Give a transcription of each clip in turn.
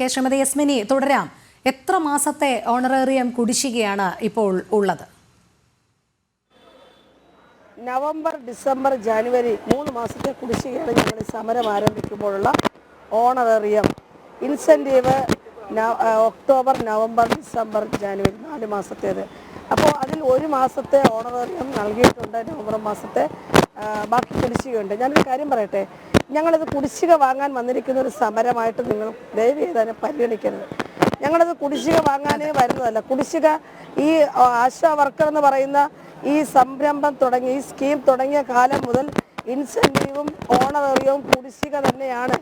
K Shrimati യസ്മിനി തുടരാം. എത്ര മാസത്തെ ഓണറേറിയം കുടിശ്ശികയാണ് ഇപ്പോൾ ഉള്ളത്? നവംബർ ഡിസംബർ ജാനുവരി മൂന്ന് മാസത്തെ കുടിശ്ശികയാണ് ഞങ്ങൾ സമരം ആരംഭിക്കുമ്പോഴുള്ള honorarium incentive October November December January നാല് മാസത്തേത്. അപ്പോൾ അതിൽ ഒരു മാസത്തെ ഓണറേറിയം നൽകിയിട്ടുണ്ട് നവംബർ മാസത്തെ ബാക്കി കുടിശ്ശികയുണ്ട്. ഞാനൊരു കാര്യം പറയട്ടെ? ഞങ്ങളത് കുടിശ്ശിക വാങ്ങാൻ വന്നിരിക്കുന്ന ഒരു സമരമായിട്ട് നിങ്ങൾ ദയവ് ചെയ്ത് അതിനെ പരിഗണിക്കരുത്. ഞങ്ങളത് കുടിശ്ശിക വാങ്ങാനേ വരുന്നതല്ല. കുടിശ്ശിക ഈ ആശാ വർക്കർ എന്ന് പറയുന്ന ഈ സംരംഭം തുടങ്ങി ഈ സ്കീം തുടങ്ങിയ കാലം മുതൽ ഇൻസെന്റീവും ഓണറേറിയവും കുടിശ്ശിക തന്നെയാണ്.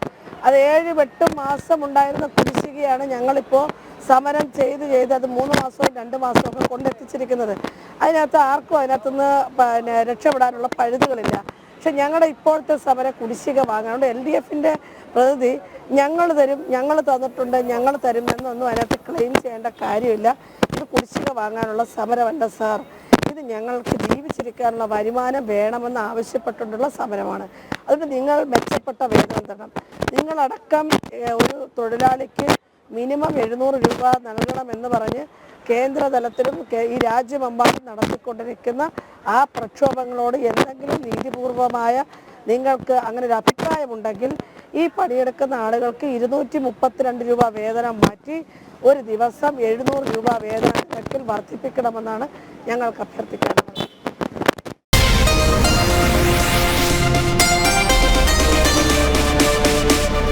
അത് ഏഴ് എട്ട് മാസം ഉണ്ടായിരുന്ന കുടിശ്ശികയാണ് ഞങ്ങളിപ്പോൾ സമരം ചെയ്ത് ചെയ്ത് അത് മൂന്ന് മാസവും രണ്ട് മാസവും ഒക്കെ കൊണ്ടെത്തിച്ചിരിക്കുന്നത്. അതിനകത്ത് ആർക്കും അതിനകത്തുനിന്ന് പിന്നെ രക്ഷപ്പെടാനുള്ള പഴുതുകളില്ല. പക്ഷെ ഞങ്ങളുടെ ഇപ്പോഴത്തെ സമരം കുടിശ്ശിക വാങ്ങാനുണ്ട് എൽ ഡി എഫിന്റെ പ്രതിനിധി ഞങ്ങൾ തരും ഞങ്ങൾ തന്നിട്ടുണ്ട് ഞങ്ങൾ തരും എന്നൊന്നും അതിനകത്ത് ക്ലെയിം ചെയ്യേണ്ട കാര്യമില്ല. ഇത് കുടിശ്ശിക വാങ്ങാനുള്ള സമരമല്ല സാർ. ഇത് ഞങ്ങൾക്ക് ജീവിച്ചിരിക്കാനുള്ള വരുമാനം വേണമെന്ന് ആവശ്യപ്പെട്ടുകൊണ്ടുള്ള സമരമാണ്. അതുകൊണ്ട് നിങ്ങൾ മെച്ചപ്പെട്ട വേതനം തരണം. നിങ്ങളടക്കം ഒരു തൊഴിലാളിക്ക് മിനിമം എഴുന്നൂറ് രൂപ നൽകണമെന്ന് പറഞ്ഞ് കേന്ദ്രതലത്തിലും ഈ രാജ്യമെമ്പാടും നടത്തിക്കൊണ്ടിരിക്കുന്ന ആ പ്രക്ഷോഭങ്ങളോട് എന്തെങ്കിലും നീതിപൂർവമായ നിങ്ങൾക്ക് അങ്ങനെ ഒരു അഭിപ്രായമുണ്ടെങ്കിൽ ഈ പണിയെടുക്കുന്ന ആളുകൾക്ക് ഇരുന്നൂറ്റി മുപ്പത്തിരണ്ട് രൂപ വേതനം മാറ്റി ഒരു ദിവസം എഴുന്നൂറ് രൂപ വേതനത്തിൽ വർദ്ധിപ്പിക്കണമെന്നാണ് ഞങ്ങൾക്ക് അഭ്യർത്ഥിക്കാനുള്ളത്.